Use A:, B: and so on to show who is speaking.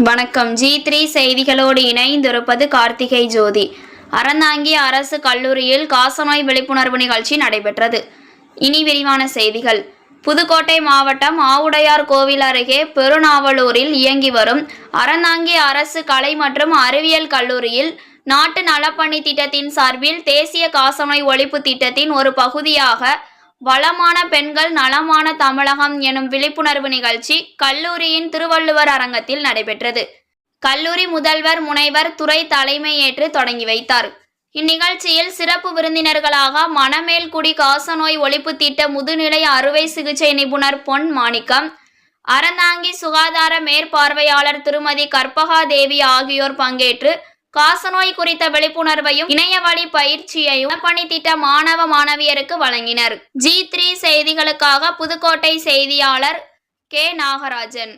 A: வணக்கம். G three செய்திகளோடு இணைந்திருப்பது கார்த்திகை ஜோதி. அறந்தாங்கி அரசு கல்லூரியில் காசநோய் விழிப்புணர்வு நிகழ்ச்சி நடைபெற்றது. இனி விரிவான செய்திகள். புதுக்கோட்டை மாவட்டம் ஆவுடையார் கோவில் அருகே பெருநாவலூரில் இயங்கி வரும் அறந்தாங்கி அரசு கலை மற்றும் அறிவியல் கல்லூரியில் நாட்டு நலப்பணி திட்டத்தின் சார்பில் தேசிய காசநோய் ஒழிப்பு திட்டத்தின் ஒரு பகுதியாக வளமான பெண்கள் நலமான தமிழகம் எனும் விழிப்புணர்வு நிகழ்ச்சி கல்லூரியின் திருவள்ளுவர் அரங்கத்தில் நடைபெற்றது. கல்லூரி முதல்வர் முனைவர் துறை தலைமையேற்று தொடங்கி வைத்தார். இந்நிகழ்ச்சியில் சிறப்பு விருந்தினர்களாக மணமேல்குடி காசநோய் ஒழிப்பு திட்ட முதுநிலை அறுவை சிகிச்சை நிபுணர் பொன் மாணிக்கம் அறந்தாங்கி சுகாதார மேற்பார்வையாளர் திருமதி கற்பகா தேவி ஆகியோர் பங்கேற்று காசநோய் குறித்த விழிப்புணர்வையும் இணையவழி பயிற்சியையும் பணி திட்ட மாணவ மாணவியருக்கு வழங்கினர். ஜி த்ரீ செய்திகளுக்காக புதுக்கோட்டை செய்தியாளர் கே நாகராஜன்.